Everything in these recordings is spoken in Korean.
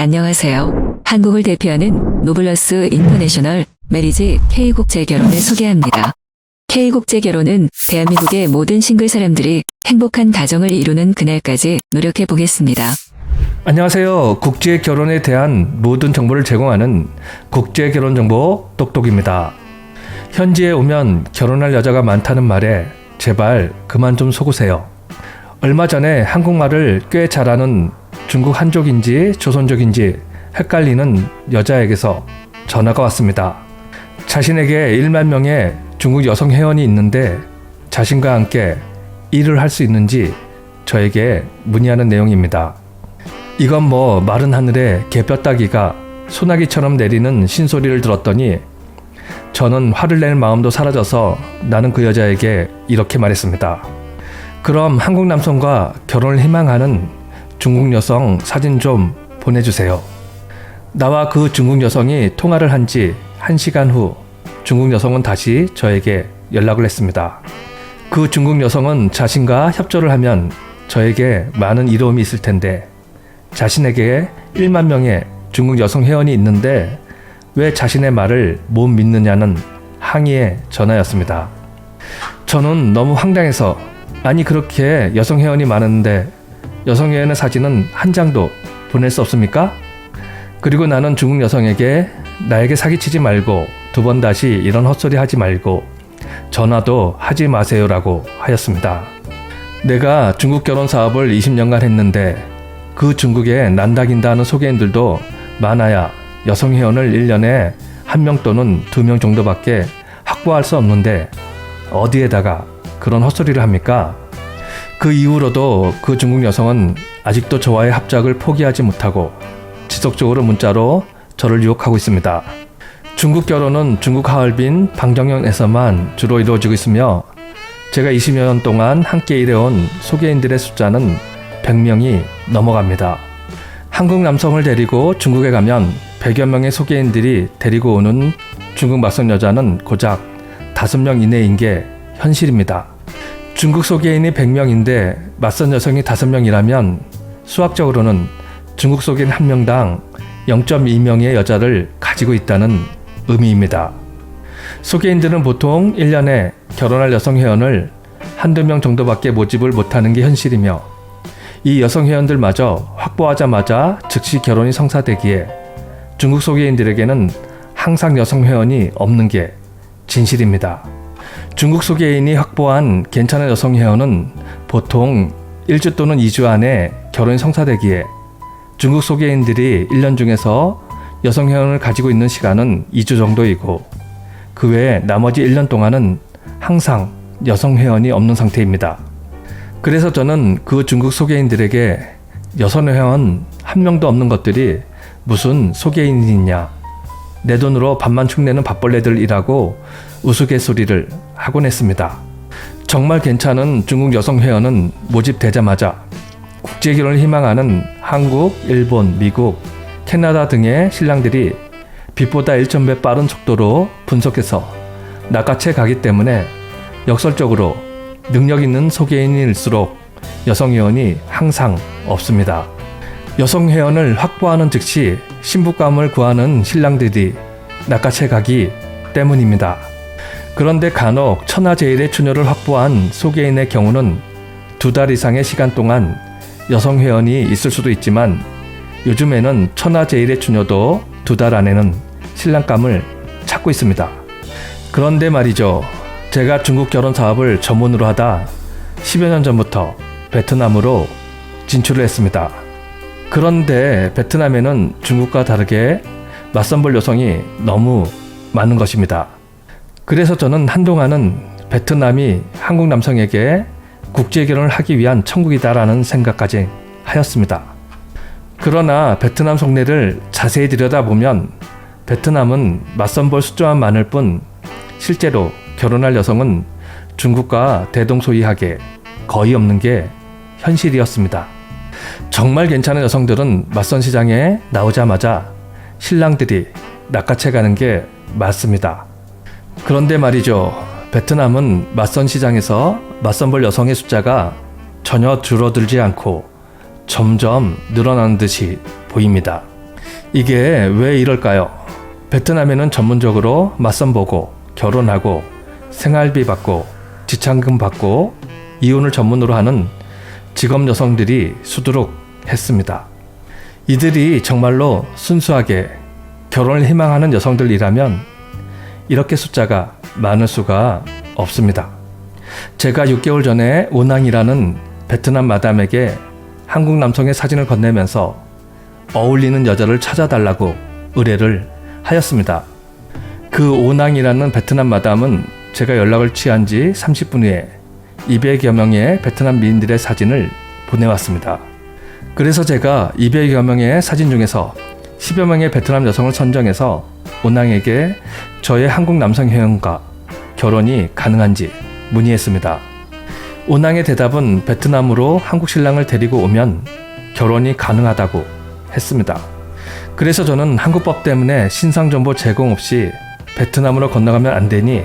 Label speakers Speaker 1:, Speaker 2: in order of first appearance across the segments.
Speaker 1: 안녕하세요. 한국을 대표하는 노블러스 인터내셔널 메리지 K국제 결혼을 소개합니다. K국제 결혼은 대한민국의 모든 싱글 사람들이 행복한 가정을 이루는 그날까지 노력해 보겠습니다.
Speaker 2: 안녕하세요. 국제 결혼에 대한 모든 정보를 제공하는 국제 결혼 정보 똑똑입니다. 현지에 오면 결혼할 여자가 많다는 말에 제발 그만 좀 속으세요. 얼마 전에 한국말을 꽤 잘하는 중국 한족인지 조선족인지 헷갈리는 여자에게서 전화가 왔습니다. 자신에게 1만 명의 중국 여성 회원이 있는데 자신과 함께 일을 할 수 있는지 저에게 문의하는 내용입니다. 이건 뭐 마른 하늘에 개뼈따기가 소나기처럼 내리는 신소리를 들었더니 저는 화를 낼 마음도 사라져서 나는 그 여자에게 이렇게 말했습니다. 그럼 한국 남성과 결혼을 희망하는 중국 여성 사진 좀 보내주세요. 나와 그 중국 여성이 통화를 한지 한시간 후 중국 여성은 다시 저에게 연락을 했습니다. 그 중국 여성은 자신과 협조를 하면 저에게 많은 이로움이 있을 텐데 자신에게 1만 명의 중국 여성 회원이 있는데 왜 자신의 말을 못 믿느냐는 항의의 전화였습니다. 저는 너무 황당해서 아니 그렇게 여성 회원이 많은데 여성 회원의 사진은 한 장도 보낼 수 없습니까? 그리고 나는 중국 여성에게 나에게 사기치지 말고 두 번 다시 이런 헛소리 하지 말고 전화도 하지 마세요라고 하였습니다. 내가 중국 결혼 사업을 20년간 했는데 그 중국에 난다긴다 하는 소개인들도 많아야 여성 회원을 1년에 한 명 또는 두 명 정도밖에 확보할 수 없는데 어디에다가 그런 헛소리를 합니까? 그 이후로도 그 중국 여성은 아직도 저와의 합작을 포기하지 못하고 지속적으로 문자로 저를 유혹하고 있습니다. 중국 결혼은 중국 하얼빈 방정현에서만 주로 이루어지고 있으며 제가 20여 년 동안 함께 일해온 소개인들의 숫자는 100명이 넘어갑니다. 한국 남성을 데리고 중국에 가면 100여 명의 소개인들이 데리고 오는 중국 맞선 여자는 고작 5명 이내인 게 현실입니다. 중국 소개인이 100명인데 맞선 여성이 5명이라면 수학적으로는 중국 소개인 1명당 0.2명의 여자를 가지고 있다는 의미입니다. 소개인들은 보통 1년에 결혼할 여성 회원을 한두 명 정도밖에 모집을 못하는 게 현실이며 이 여성 회원들마저 확보하자마자 즉시 결혼이 성사되기에 중국 소개인들에게는 항상 여성 회원이 없는 게 진실입니다. 중국 소개인이 확보한 괜찮은 여성 회원은 보통 1주 또는 2주 안에 결혼이 성사되기에 중국 소개인들이 1년 중에서 여성 회원을 가지고 있는 시간은 2주 정도이고 그 외에 나머지 1년 동안은 항상 여성 회원이 없는 상태입니다. 그래서 저는 그 중국 소개인들에게 여성 회원 한 명도 없는 것들이 무슨 소개인이냐 내 돈으로 밥만 축내는 밥벌레들이라고 우스갯소리를 하곤 했습니다. 정말 괜찮은 중국 여성 회원은 모집되자마자 국제 결혼을 희망하는 한국, 일본, 미국, 캐나다 등의 신랑들이 빛보다 1.0배 빠른 속도로 분석해서 낚아채 가기 때문에 역설적으로 능력 있는 소개인일수록 여성 회원이 항상 없습니다. 여성 회원을 확보하는 즉시 신부감을 구하는 신랑들이 낚아채 가기 때문입니다. 그런데 간혹 천하제일의 추녀를 확보한 소개인의 경우는 두 달 이상의 시간 동안 여성 회원이 있을 수도 있지만 요즘에는 천하제일의 추녀도 두 달 안에는 신랑감을 찾고 있습니다. 그런데 말이죠. 제가 중국 결혼 사업을 전문으로 하다 10여 년 전부터 베트남으로 진출을 했습니다. 그런데 베트남에는 중국과 다르게 맞선볼 여성이 너무 많은 것입니다. 그래서 저는 한동안은 베트남이 한국 남성에게 국제 결혼을 하기 위한 천국이다라는 생각까지 하였습니다. 그러나 베트남 속내를 자세히 들여다보면 베트남은 맞선볼 숫자만 많을 뿐 실제로 결혼할 여성은 중국과 대동소이하게 거의 없는 게 현실이었습니다. 정말 괜찮은 여성들은 맞선 시장에 나오자마자 신랑들이 낚아채 가는 게 맞습니다. 그런데 말이죠. 베트남은 맞선 시장에서 맞선볼 여성의 숫자가 전혀 줄어들지 않고 점점 늘어나는 듯이 보입니다. 이게 왜 이럴까요? 베트남에는 전문적으로 맞선 보고 결혼하고 생활비 받고 지참금 받고 이혼을 전문으로 하는 직업 여성들이 수두룩 했습니다. 이들이 정말로 순수하게 결혼을 희망하는 여성들이라면 이렇게 숫자가 많을 수가 없습니다. 제가 6개월 전에 오낭이라는 베트남 마담에게 한국 남성의 사진을 건네면서 어울리는 여자를 찾아달라고 의뢰를 하였습니다. 그 오낭이라는 베트남 마담은 제가 연락을 취한 지 30분 후에 200여 명의 베트남 미인들의 사진을 보내왔습니다. 그래서 제가 200여 명의 사진 중에서 10여 명의 베트남 여성을 선정해서 오낭에게 저의 한국 남성 회원과 결혼이 가능한지 문의했습니다. 오낭의 대답은 베트남으로 한국 신랑을 데리고 오면 결혼이 가능하다고 했습니다. 그래서 저는 한국법 때문에 신상 정보 제공 없이 베트남으로 건너가면 안 되니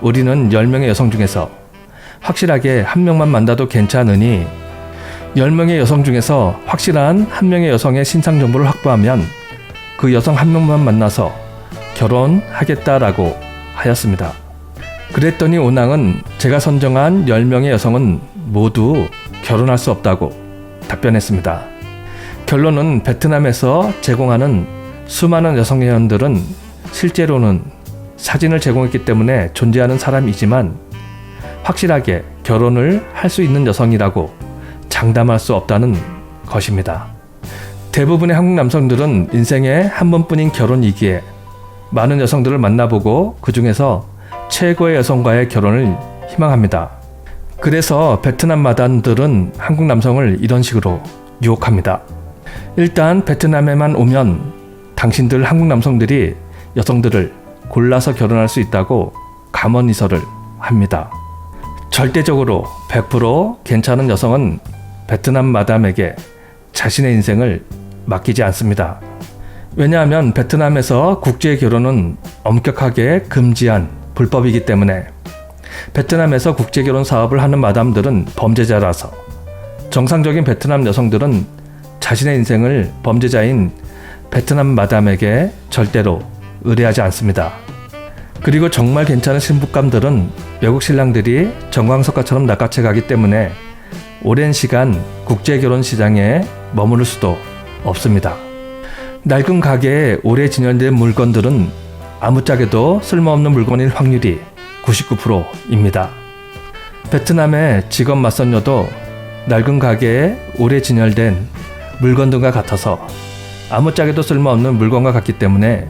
Speaker 2: 우리는 10명의 여성 중에서 확실하게 한 명만 만나도 괜찮으니 10명의 여성 중에서 확실한 한 명의 여성의 신상 정보를 확보하면 그 여성 한 명만 만나서 결혼하겠다라고 하였습니다. 그랬더니 오낭은 제가 선정한 10명의 여성은 모두 결혼할 수 없다고 답변했습니다. 결론은 베트남에서 제공하는 수많은 여성 회원들은 실제로는 사진을 제공했기 때문에 존재하는 사람이지만 확실하게 결혼을 할 수 있는 여성이라고 장담할 수 없다는 것입니다. 대부분의 한국 남성들은 인생에 한 번뿐인 결혼이기에 많은 여성들을 만나보고 그 중에서 최고의 여성과의 결혼을 희망합니다. 그래서 베트남 마담들은 한국 남성을 이런 식으로 유혹합니다. 일단 베트남에만 오면 당신들 한국 남성들이 여성들을 골라서 결혼할 수 있다고 감언이설을 합니다. 절대적으로 100% 괜찮은 여성은 베트남 마담에게 자신의 인생을 맡기지 않습니다. 왜냐하면 베트남에서 국제 결혼은 엄격하게 금지한 불법이기 때문에 베트남에서 국제 결혼 사업을 하는 마담들은 범죄자라서 정상적인 베트남 여성들은 자신의 인생을 범죄자인 베트남 마담에게 절대로 의뢰하지 않습니다. 그리고 정말 괜찮은 신부감들은 외국 신랑들이 정광석가처럼 낚아채 가기 때문에 오랜 시간 국제 결혼 시장에 머무를 수도 없습니다. 낡은 가게에 오래 진열된 물건들은 아무짝에도 쓸모없는 물건일 확률이 99%입니다. 베트남의 직업 맞선녀도 낡은 가게에 오래 진열된 물건들과 같아서 아무짝에도 쓸모없는 물건과 같기 때문에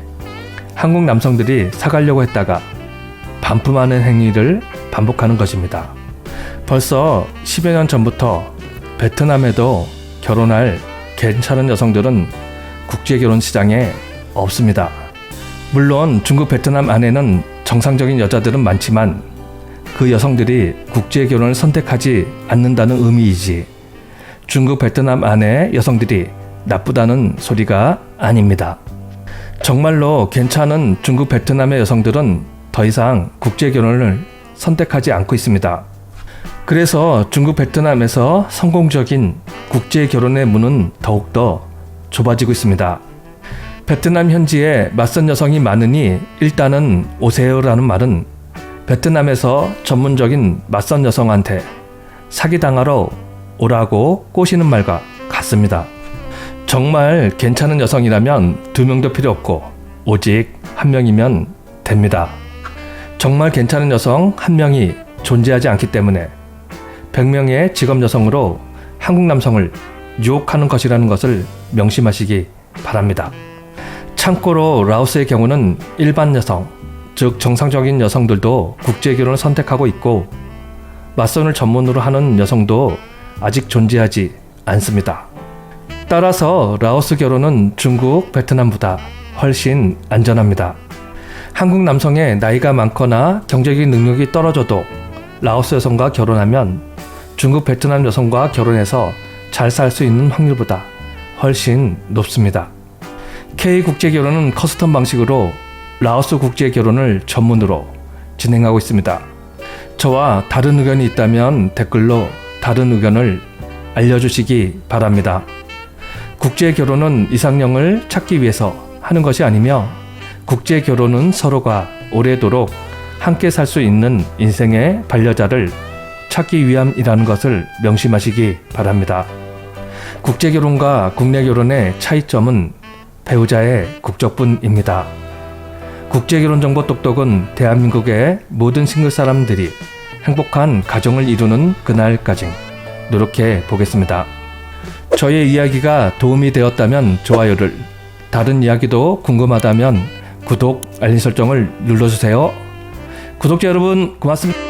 Speaker 2: 한국 남성들이 사가려고 했다가 반품하는 행위를 반복하는 것입니다. 벌써 10여 년 전부터 베트남에도 결혼할 괜찮은 여성들은 국제 결혼 시장에 없습니다. 물론 중국 베트남 안에는 정상적인 여자들은 많지만 그 여성들이 국제 결혼을 선택하지 않는다는 의미이지 중국 베트남 안의 여성들이 나쁘다는 소리가 아닙니다. 정말로 괜찮은 중국 베트남의 여성들은 더 이상 국제 결혼을 선택하지 않고 있습니다. 그래서 중국 베트남에서 성공적인 국제 결혼의 문은 더욱더 좁아지고 있습니다. 베트남 현지에 맞선 여성이 많으니 일단은 오세요라는 말은 베트남에서 전문적인 맞선 여성한테 사기당하러 오라고 꼬시는 말과 같습니다. 정말 괜찮은 여성이라면 두 명도 필요 없고 오직 한 명이면 됩니다. 정말 괜찮은 여성 한 명이 존재하지 않기 때문에 100명의 직업 여성으로 한국 남성을 유혹하는 것이라는 것을 명심하시기 바랍니다. 참고로 라오스의 경우는 일반 여성, 즉 정상적인 여성들도 국제 결혼을 선택하고 있고 맞선을 전문으로 하는 여성도 아직 존재하지 않습니다. 따라서 라오스 결혼은 중국, 베트남보다 훨씬 안전합니다. 한국 남성의 나이가 많거나 경제적인 능력이 떨어져도 라오스 여성과 결혼하면 중국, 베트남 여성과 결혼해서 잘 살 수 있는 확률보다 훨씬 높습니다. K 국제 결혼은 커스텀 방식으로 라오스 국제 결혼을 전문으로 진행하고 있습니다. 저와 다른 의견이 있다면 댓글로 다른 의견을 알려주시기 바랍니다. 국제 결혼은 이상형을 찾기 위해서 하는 것이 아니며 국제 결혼은 서로가 오래도록 함께 살 수 있는 인생의 반려자를 찾기 위함이라는 것을 명심하시기 바랍니다. 국제 결혼과 국내 결혼의 차이점은 배우자의 국적뿐입니다. 국제 결혼 정보 똑똑은 대한민국의 모든 싱글 사람들이 행복한 가정을 이루는 그날까지 노력해 보겠습니다. 저의 이야기가 도움이 되었다면 좋아요를, 다른 이야기도 궁금하다면 구독, 알림 설정을 눌러주세요. 구독자 여러분, 고맙습니다.